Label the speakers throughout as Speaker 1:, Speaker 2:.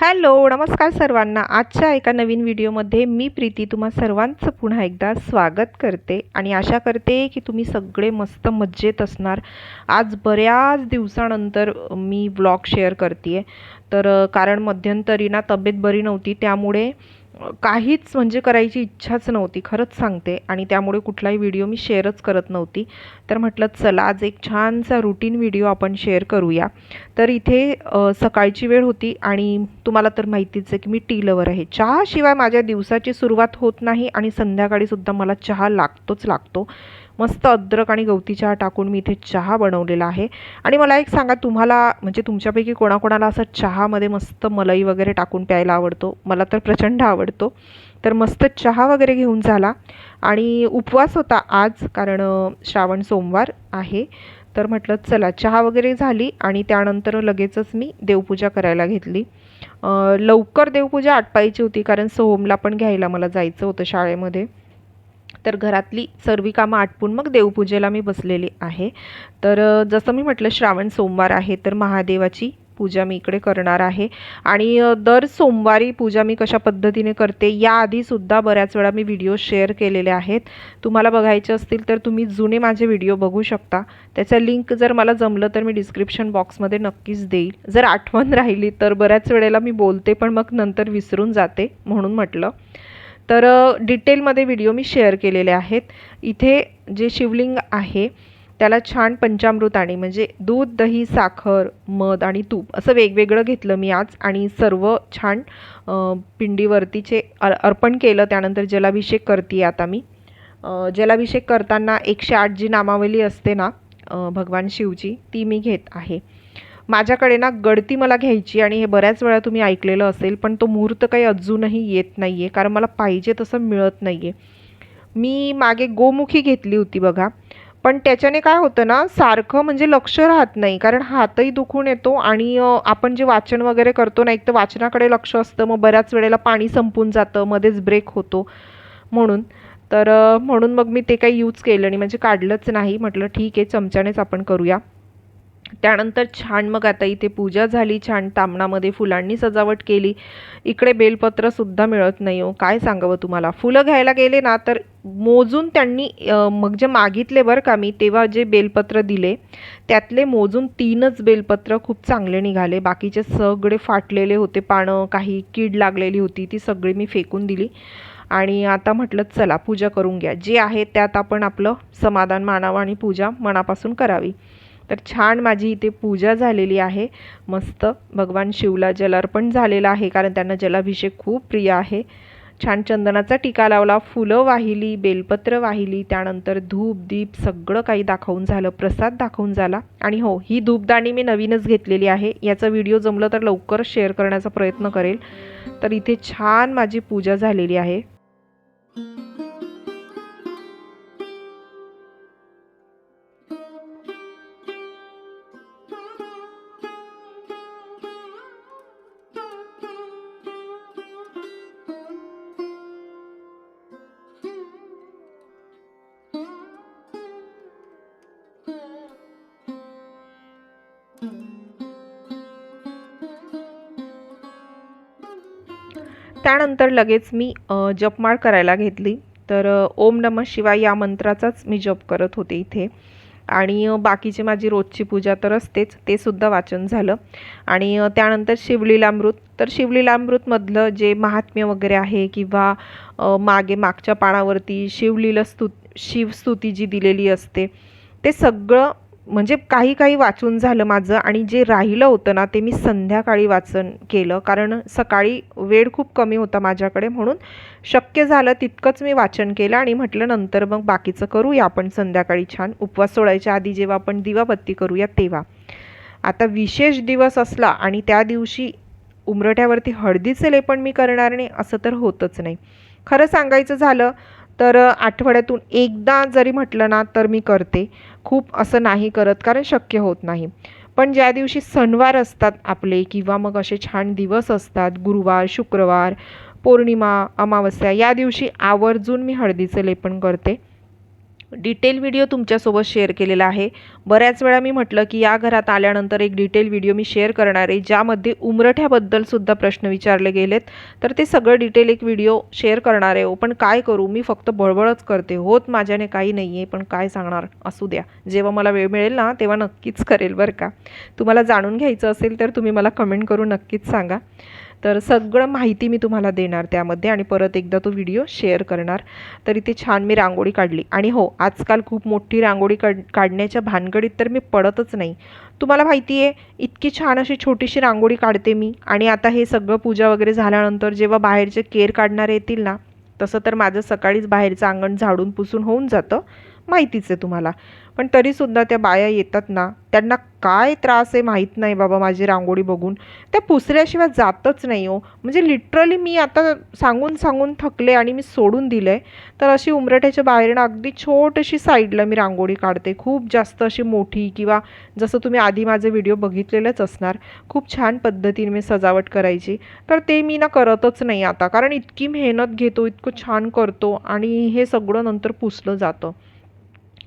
Speaker 1: Hello नमस्कार सर्वांना. आजच्या एका नवीन व्हिडिओमध्ये मी प्रीती तुम्हा सर्वांचं पुन्हा एकदा स्वागत करते आणि आशा करते की तुम्ही सगळे मस्त मज्जेत असणार. आज बऱ्याच दिवसानंतर मी ब्लॉग शेअर करते आहे तर कारण मध्यंतरी ना तब्येत बरी नव्हती त्यामुळे काहीच म्हणजे करायची इच्छाच नव्हती खरंच सांगते. आणि त्यामुळे कुठलाही व्हिडिओ मी शेअरच करत नव्हती. तर म्हटलं चला आज एक छानसा रुटीन व्हिडिओ आपण शेअर करूया. तर इथे सकाळची वेळ होती आणि तुम्हाला तर माहितीच आहे की मी टी लवर आहे. चहाशिवाय माझ्या दिवसाची सुरुवात होत नाही आणि संध्याकाळीसुद्धा मला चहा लागतोच लागतो. मस्त अद्रक आणि गवती चहा टाकून मी इथे चहा बनवलेला आहे. आणि मला एक सांगा तुम्हाला म्हणजे तुमच्यापैकी कोणाकोणाला असं चहामध्ये मस्त मलई वगैरे टाकून प्यायला आवडतो? मला तर प्रचंड आवडतो. तर मस्त चहा वगैरे घेऊन झाला. आणि उपवास होता आज कारण श्रावण सोमवार आहे. तर म्हटलं चला चहा वगैरे झाली आणि त्यानंतर लगेचच मी देवपूजा करायला घेतली. लवकर देवपूजा आटपायची होती कारण सोहमला पण घ्यायला मला जायचं होतं शाळेमध्ये. तर घरातली सर्व कामं आटपून मग देवपूजेला मी बसलेली आहे. तर जसं मी म्हटलं श्रावण सोमवार आहे तर महादेवाची पूजा मी इकडे करणार आहे. आणि दर सोमवारी पूजा मी कशा पद्धतीने करते याआधीसुद्धा बऱ्याच वेळा मी व्हिडिओ शेअर केलेले आहेत. तुम्हाला बघायचे असतील तर तुम्ही जुने माझे व्हिडिओ बघू शकता. त्याचा लिंक जर मला जमलं तर मी डिस्क्रिप्शन बॉक्समध्ये नक्कीच देईल. जर आठवण राहिली तर बऱ्याच वेळेला मी बोलते पण मग नंतर विसरून जाते म्हणून म्हटलं. तर डिटेलमध्ये व्हिडिओ मी शेअर केलेले आहेत. इथे जे शिवलिंग आहे त्याला छान पंचामृताने म्हणजे दूध दही साखर मध आणि तूप असं वेगवेगळं घेतलं मी आज आणि सर्व छान पिंडीवरतीचे अर अर्पण केलं त्यानंतर जलाभिषेक करते आता मी. जलाभिषेक करताना एकशे आठ जी नामावली असते ना भगवान शिवची ती मी घेत आहे. माझ्याकडे ना गळती मला घ्यायची आणि हे बऱ्याच वेळा तुम्ही ऐकलेलं असेल पण तो मुहूर्त काही अजूनही येत नाही आहे कारण मला पाहिजे तसं मिळत नाही आहे मी मागे गोमुखी घेतली होती बघा. पण त्याच्याने काय होतं ना सारखं म्हणजे लक्ष राहत नाही कारण हातही दुखून येतो आणि आपण जे वाचन वगैरे करतो ना एक तर वाचनाकडे लक्ष असतं मग बऱ्याच वेळेला पाणी संपून जातं मध्येच ब्रेक होतो म्हणून. तर म्हणून मग मी ते काही यूज केलं नाही म्हणजे काढलंच नाही. म्हटलं ठीक आहे चमच्यानेच आपण करूया. त्यानंतर छान मग आता इथे पूजा झाली छान तामणामध्ये फुलांनी सजावट केली. इकडे बेलपत्रसुद्धा मिळत नाही हो. काय सांगावं तुम्हाला? फुलं घ्यायला गेले ना तर मोजून त्यांनी मग जे मागितले बरं का मी तेव्हा जे बेलपत्र दिले त्यातले मोजून तीनच बेलपत्र खूप चांगले निघाले. बाकीचे सगळे फाटलेले होते पानं काही कीड लागलेली होती ती सगळी मी फेकून दिली. आणि आता म्हटलं चला पूजा करून घ्या. जे आहे त्यात आपण आपलं समाधान मानावं आणि पूजा मनापासून करावी. तर छान माझी इथे पूजा झालेली आहे. मस्त भगवान शिवला जलार्पण झालेलं आहे कारण त्यांना जलाभिषेक खूप प्रिय आहे. छान चंदनाचा टिका लावला फुलं वाहिली बेलपत्र वाहिली त्यानंतर धूप दीप सगळं काही दाखवून झालं प्रसाद दाखवून झाला. आणि हो ही धूपदाणी मी नवीनच घेतलेली आहे. याचा व्हिडिओ जमलं तर लवकरच शेअर करण्याचा प्रयत्न करेल. तर इथे छान माझी पूजा झालेली आहे. त्यानंतर लगेच मी जपमाळ करायला घेतली. तर ओम नमः शिवाय या मंत्राचाच मी जप करत होते इथे. आणि बाकीची माझी रोजची पूजा तर असतेच ते सुद्धा वाचन झालं. आणि त्यानंतर शिवलीलामृत. तर शिवलीलामृतमधलं जे महात्म्य वगैरे आहे किंवा मागे मागच्या पानावरती शिवलीला स्तु शिवस्तुती जी दिलेली असते ते सगळं म्हणजे काही काही वाचून झालं माझं आणि जे राहिलं होतं ना ते मी संध्याकाळी वाचन केलं. कारण सकाळी वेळ खूप कमी होता माझ्याकडे म्हणून शक्य झालं तितकंच मी वाचन केलं आणि म्हटलं नंतर मग बाकीचं करूया आपण संध्याकाळी छान. उपवास सोडायच्या आधी जेव्हा आपण दिवाबत्ती करूया तेव्हा. आता विशेष दिवस असला आणि त्या दिवशी उमरठ्यावरती हळदीचे लेपण मी करणार नाही असं तर होतच नाही. खरं सांगायचं झालं तर आठवड्यातून एकदा जरी म्हटलं ना तर मी करते. खूप असं नाही करत कारण शक्य होत नाही. पण ज्या दिवशी सणवार असतात आपले किंवा मग असे छान दिवस असतात गुरुवार शुक्रवार पौर्णिमा अमावस्या या दिवशी आवर्जून मी हळदीचं लेपन करते. डिटेल व्हिडिओ तुमच्यासोबत शेअर केलेला आहे. बऱ्याच वेळा मी म्हटलं की या घरात आल्यानंतर एक डिटेल व्हिडिओ मी शेअर करणार आहे ज्यामध्ये उमरठ्याबद्दल सुद्धा प्रश्न विचारले गेलेत. तर ते सगळं डिटेल एक व्हिडिओ शेअर करणार आहे. हो पण काय करू? मी फक्त बळबळच करते. होत माझ्याने काही नाही आहे पण काय सांगणार? असू द्या. जेव्हा मला वेळ मिळेल ना तेव्हा नक्कीच करेल बरं का. तुम्हाला जाणून घ्यायचं असेल तर तुम्ही मला कमेंट करून नक्कीच सांगा. तर सगळं माहिती मी तुम्हाला देणार त्यामध्ये आणि परत एकदा तो व्हिडिओ शेअर करणार. तर इथे छान मी रांगोळी काढली. आणि हो आजकाल खूप मोठी रांगोळी काढ काढण्याच्या भानगडीत तर मी पडतच नाही. तुम्हाला माहिती आहे इतकी छान अशी छोटीशी रांगोळी काढते मी. आणि आता हे सगळं पूजा वगैरे झाल्यानंतर जेव्हा बाहेरचे केर काढणारे येतील ना तसं तर माझं सकाळीच बाहेरचं अंगण झाडून पुसून होऊन जातं. माहितीच आहे तुम्हाला. पण तरीसुद्धा त्या बाया येतात ना त्यांना काय त्रास आहे माहीत नाही बाबा माझी रांगोळी बघून. त्या पुसल्याशिवाय जातच नाही हो. म्हणजे लिटरली मी आता सांगून सांगून थकले आणि मी सोडून दिलं आहे तर अशी उमरठ्याच्या बाहेरनं अगदी छोटीशी साईडला मी रांगोळी काढते. खूप जास्त अशी मोठी किंवा जसं तुम्ही आधी माझे व्हिडिओ बघितलेलेच असणार. खूप छान पद्धतीने मी सजावट करायची. तर ते मी ना करतच नाही आता. कारण इतकी मेहनत घेतो इतकं छान करतो आणि हे सगळं नंतर पुसलं जातं.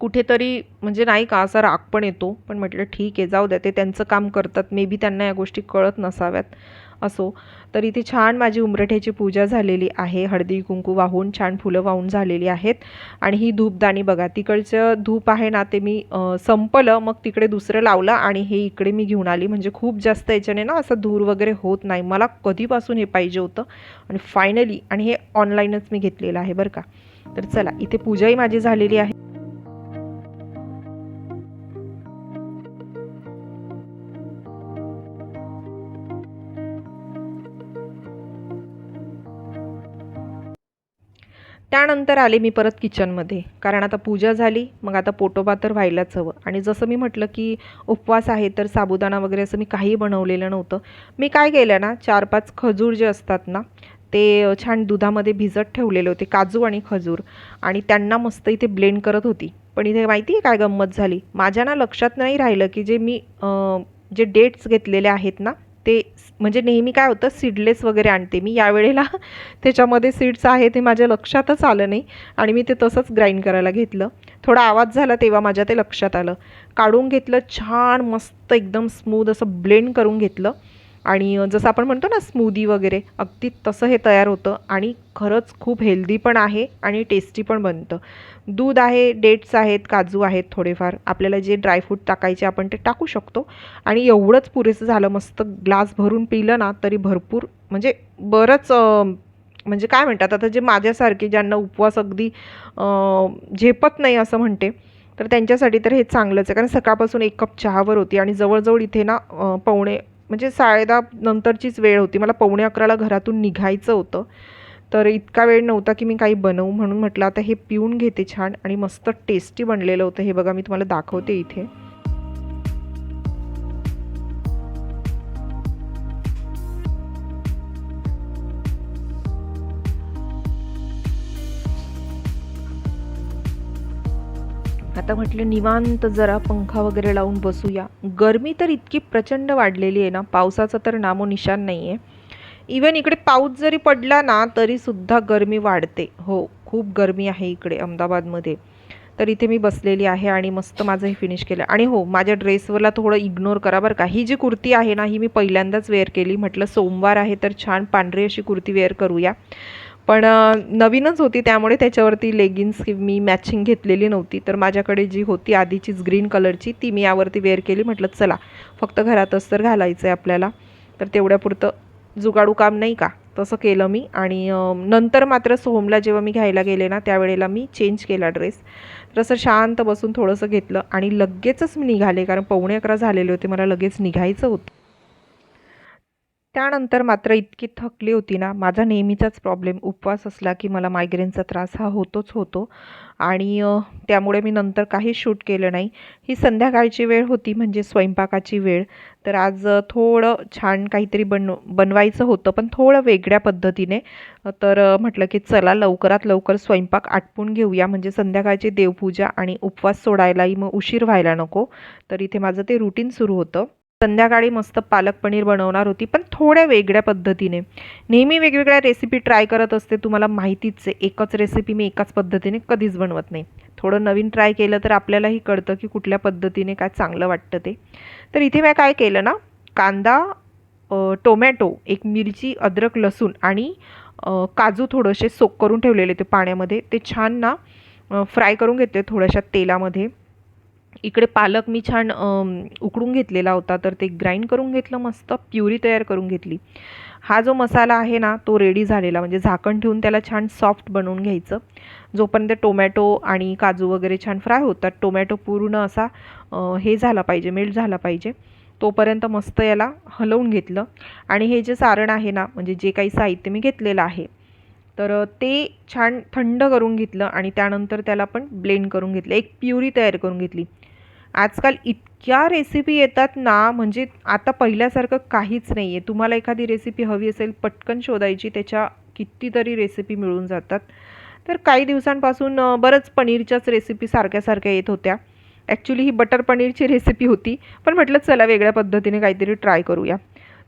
Speaker 1: कुठेतरी म्हणजे नाही का असा राग पण येतो. पण म्हटलं ठीक आहे जाऊ द्या ते त्यांचं काम करतात. मे बी त्यांना या गोष्टी कळत नसाव्यात. असो. तर इथे छान माझी उमरठ्याची पूजा झालेली आहे. हळदी कुंकू वाहून छान फुलं वाहून झालेली आहेत. आणि ही धूपदाणी बघा तिकडचं धूप आहे ना ते मी संपलं मग तिकडे दुसरं लावलं आणि हे इकडे मी घेऊन आली. म्हणजे खूप जास्त याच्याने ना असं धूर वगैरे होत नाही. मला कधीपासून हे पाहिजे होतं. आणि फायनली आणि हे ऑनलाईनच मी घेतलेलं आहे बरं का. तर चला इथे पूजाही माझी झालेली आहे. त्यानंतर आले मी परत किचनमध्ये. कारण आता पूजा झाली मग आता पोटोबा तर व्हायलाच हवं. आणि जसं मी म्हटलं की उपवास आहे तर साबुदाणा वगैरे असं मी काही बनवलेलं नव्हतं. मी काय केलं ना चार पाच खजूर जे असतात ना ते छान दुधामध्ये भिजत ठेवलेले होते काजू आणि खजूर. आणि त्यांना मस्त इथे ब्लेंड करत होती. पण इथे माहिती आहे काय गंमत झाली? माझ्या ना लक्षात नाही राहिलं की जे मी जे डेट्स घेतलेले आहेत ना ते म्हणजे नेहमी काय होतं सीडलेस वगैरे आणते. मी यावेळेला त्याच्यामध्ये सीड्स आहे ते माझ्या लक्षातच आलं नाही आणि मी ते तसंच ग्राइंड करायला घेतलं. थोडा आवाज झाला तेव्हा माझ्या ते लक्षात आलं. काढून घेतलं छान मस्त एकदम स्मूद असं ब्लेंड करून घेतलं. आणि जसं आपण म्हणतो ना स्मूदी वगैरे अगदी तसं हे तयार होतं आणि खरंच खूप हेल्दी पण आहे आणि टेस्टी पण बनतं. दूध आहे डेट्स आहेत काजू आहेत थोडेफार. आपल्याला जे ड्रायफ्रूट टाकायचे आपण ते टाकू शकतो. आणि एवढंच पुरेसं झालं मस्त ग्लास भरून पिलं ना तरी भरपूर म्हणजे बरंच म्हणजे काय म्हणतात आता जे माझ्यासारखे ज्यांना उपवास अगदी झेपत नाही असं म्हणते तर त्यांच्यासाठी तर हे चांगलंच आहे. कारण सकाळपासून एक कप चहावर होती आणि जवळजवळ इथे ना पावणे म्हणजे साडेदा नंतरचीच वेळ होती. मला पावणे अकराला घरातून निघायचं होतं. तर इतका वेळ नव्हता की मी काही बनवू म्हणून म्हटलं आता हे पिऊन घेते छान आणि मस्त टेस्टी बनलेलं होतं. हे बघा मी तुम्हाला दाखवते इथे. आता म्हटलं निवांत जरा पंखा वगैरे लावून बसूया. गरमी तर इतकी प्रचंड वाढलेली आहे ना पावसाचं तर नामोनिशान नाही आहे इवन इकडे पाऊस जरी पडला ना तरीसुद्धा गरमी वाढते. हो खूप गरमी आहे इकडे अहमदाबादमध्ये. तर इथे मी बसलेली आहे आणि मस्त माझं हे फिनिश केलं. आणि हो माझ्या ड्रेसवरला थोडं इग्नोर करा बरं का. ही जी कुर्ती आहे ना ही मी पहिल्यांदाच वेअर केली. म्हटलं सोमवार आहे तर छान पांढरी अशी कुर्ती वेअर करूया. पण नवीनच होती. त्यामुळे त्याच्यावरती लेगिन्स मी मॅचिंग घेतलेली नव्हती. तर माझ्याकडे जी होती आधीचीच ग्रीन कलरची ती मी यावरती वेअर केली. म्हटलं चला फक्त घरातच तर घालायचं आहे आपल्याला. तर तेवढ्यापुरतं जुगाडू काम नाही का? तसं केलं मी. आणि नंतर मात्र सोहमला जेव्हा मी घ्यायला गेले ना त्यावेळेला मी चेंज केला ड्रेस तर असं शांत बसून थोडंसं घेतलं. आणि लगेचच मी निघाले. कारण पावणे अकरा झालेले होते. मला लगेच निघायचं होतं. त्यानंतर मात्र इतकी थकली होती ना माझा नेहमीचाच प्रॉब्लेम उपवास असला की मला मायग्रेनचा त्रास हा होतोच होतो. आणि त्यामुळे मी नंतर काही शूट केलं नाही. ही संध्याकाळची वेळ होती म्हणजे स्वयंपाकाची वेळ. तर आज थोडं छान काहीतरी बन बनवायचं होतं पण थोडं वेगळ्या पद्धतीने. तर म्हटलं की चला लवकरात लवकर स्वयंपाक आटपून घेऊया. म्हणजे संध्याकाळची देवपूजा आणि उपवास सोडायलाही मग उशीर व्हायला नको. तर इथे माझं ते रुटीन सुरू होतं. संध्याकाळी मस्त पालक पनीर बनवणार होती पण थोड्या वेगळ्या पद्धतीने. नेहमी वेगवेगळ्या रेसिपी ट्राय करत असते तुम्हाला माहितीच आहे एकच रेसिपी मी एकाच पद्धतीने कधीच बनवत नाही. थोडं नवीन ट्राय केलं तर आपल्यालाही कळतं की कुठल्या पद्धतीने काय चांगलं वाटतं ते. तर इथे मी काय केलं ना कांदा टोमॅटो एक मिरची अद्रक लसूण आणि काजू थोडेसे सोक करून ठेवलेले ते पाण्यामध्ये. ते छान ना फ्राय करून घेतले थोड्याशा तेलामध्ये. इकडे पालक मी छान उकडून घेतलेला होता तर ते ग्राइंड करून घेतलं मस्त प्युरी तयार करून घेतली. हा जो मसाला आहे ना तो रेडी झालेला. म्हणजे झाकण ठेवून त्याला छान सॉफ्ट बनवून घ्यायचं. जोपर्यंत टोमॅटो आणि काजू वगैरे छान फ्राय होतात टोमॅटो पूर्ण असा हे झाला पाहिजे मेल्ट झाला पाहिजे. तोपर्यंत मस्त याला हलवून घेतलं. आणि हे जे सारण आहे ना म्हणजे जे काही साहित्य मी घेतलेलं आहे तर ते छान थंड करून घेतलं आणि त्यानंतर त्याला पण ब्लेंड करून घेतलं. एक प्युरी तयार करून घेतली. आजकाल इतक्या रेसिपी येतात ना म्हणजे आता पहिल्यासारखं काहीच नाही आहे तुम्हाला एखादी रेसिपी हवी असेल पटकन शोधायची त्याच्या कितीतरी रेसिपी मिळून जातात. तर काही दिवसांपासून बरंच पनीरच्याच रेसिपी सारख्या सारख्या येत होत्या. ॲक्च्युली ही बटर पनीरची रेसिपी होती. पण म्हटलं चला वेगळ्या पद्धतीने काहीतरी ट्राय करूया.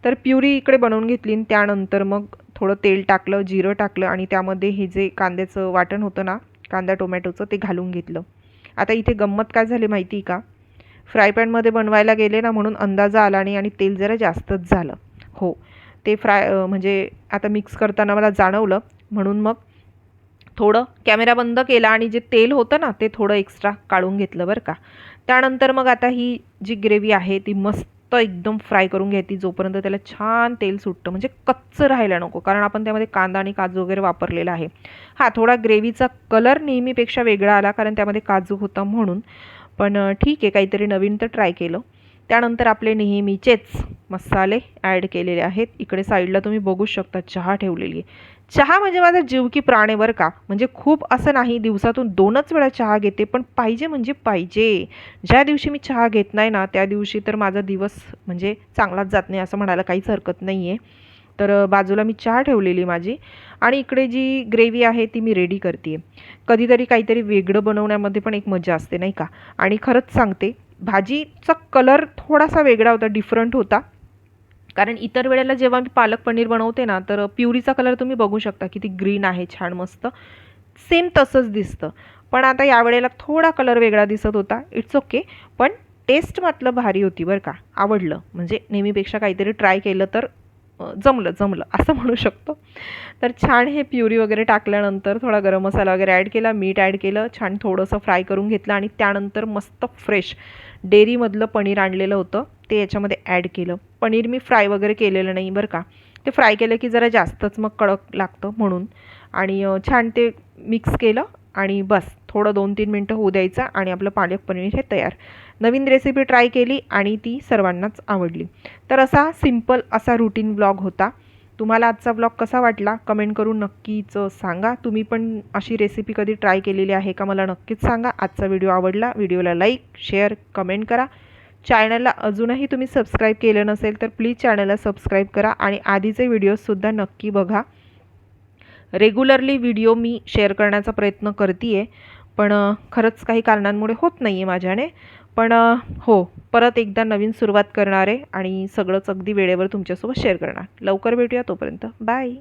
Speaker 1: तर प्युरी इकडे बनवून घेतली आणि त्यानंतर मग थोडं तेल टाकलं जिरं टाकलं आणि त्यामध्ये हे जे कांद्याचं वाटण होतं ना कांदा टोमॅटोचं ते घालून घेतलं. आता इथे गंमत काय झाली माहिती आहे का? फ्राय पॅनमध्ये बनवायला गेले ना म्हणून अंदाजा आला नाही आणि तेल जरा जास्तच झालं. हो ते फ्राय म्हणजे आता मिक्स करताना मला जाणवलं. म्हणून मग थोडं कॅमेरा बंद केला आणि जे तेल होतं ना ते थोडं एक्स्ट्रा काढून घेतलं बरं का. त्यानंतर मग आता ही जी ग्रेव्ही आहे ती मस्त एकदम फ्राय करून घ्यायची. जोपर्यंत त्याला छान तेल सुटतं म्हणजे कच्चं राहायला नको. कारण आपण त्यामध्ये कांदा आणि काजू वगैरे वापरलेला आहे. हा थोडा ग्रेव्हीचा कलर नेहमीपेक्षा वेगळा आला कारण त्यामध्ये काजू होता म्हणून. पण ठीक आहे काहीतरी नवीन तर ट्राय केलं. त्यानंतर आपले नेहमीचेच मसाले ॲड केलेले आहेत. इकडे साईडला तुम्ही बघू शकता चहा ठेवलेली आहे. चहा म्हणजे माझा जीव की प्राण बरं का. म्हणजे खूप असं नाही दिवसातून दोनच वेळा चहा घेते पण पाहिजे म्हणजे पाहिजे. ज्या दिवशी मी चहा घेत नाही ना त्या दिवशी तर माझा दिवस म्हणजे चांगलाच जात नाही असं म्हणायला काहीच हरकत नाही आहे तर बाजूला मी चहा ठेवलेली माझी आणि इकडे जी ग्रेव्ही आहे ती मी रेडी करते कधीतरी काहीतरी वेगळं बनवण्यामध्ये पण एक मजा असते नाही का? आणि खरंच सांगते भाजीचा कलर थोडासा वेगळा होता डिफरंट होता. कारण इतर वेळेला जेव्हा मी पालक पनीर बनवते ना तर प्युरीचा कलर तुम्ही बघू शकता किती ग्रीन आहे छान मस्त. सेम तसंच दिसतं. पण आता यावेळेला थोडा कलर वेगळा दिसत होता. इट्स ओके पण टेस्ट मात्र भारी होती बरं का. आवडलं. म्हणजे नेहमीपेक्षा काहीतरी ट्राय केलं तर जमलं जमलं असं म्हणू शकतो. तर छान हे प्युरी वगैरे टाकल्यानंतर थोडा गरम मसाला वगैरे ॲड केला मीठ ॲड केलं छान थोडंसं फ्राय करून घेतलं आणि त्यानंतर मस्त फ्रेश डेअरीमधलं पनीर आणलेलं होतं ते याच्यामध्ये ॲड केलं. पनीर मी फ्राय वगैरे केलेलं नाही बरं का. ते फ्राय केलं की जरा जास्तच मग कडक लागतं म्हणून. आणि छान ते मिक्स केलं आणि बस थोडं दोन तीन मिनटं होऊ द्यायचं आणि आपलं पालक पनीर हे तयार. नवीन रेसिपी ट्राय केली आणि ती सर्वांनाच आवडली. तर असा सिंपल असा रुटीन ब्लॉग होता. तुम्हाला आजचा ब्लॉग कसा वाटला? कमेंट करून नक्कीच सांगा. तुम्ही पण अशी रेसिपी कधी ट्राय केलेली आहे का मला नक्कीच सांगा. आजचा व्हिडिओ आवडला व्हिडिओला लाईक शेअर कमेंट करा. चॅनलला अजूनही तुम्ही सबस्क्राईब केलं नसेल तर प्लीज चॅनलला सबस्क्राईब करा आणि आधीचे व्हिडिओजसुद्धा नक्की बघा. रेग्युलरली व्हिडिओ मी शेअर करण्याचा प्रयत्न करते आहे पण खरंच काही कारणांमुळे होत नाही आहे माझ्याने. पण हो परत एकदा नवीन सुरुवात करणार आहे आणि सगळंच अगदी वेळेवर तुमच्यासोबत शेअर करणार. लवकर भेटूया तोपर्यंत. बाय!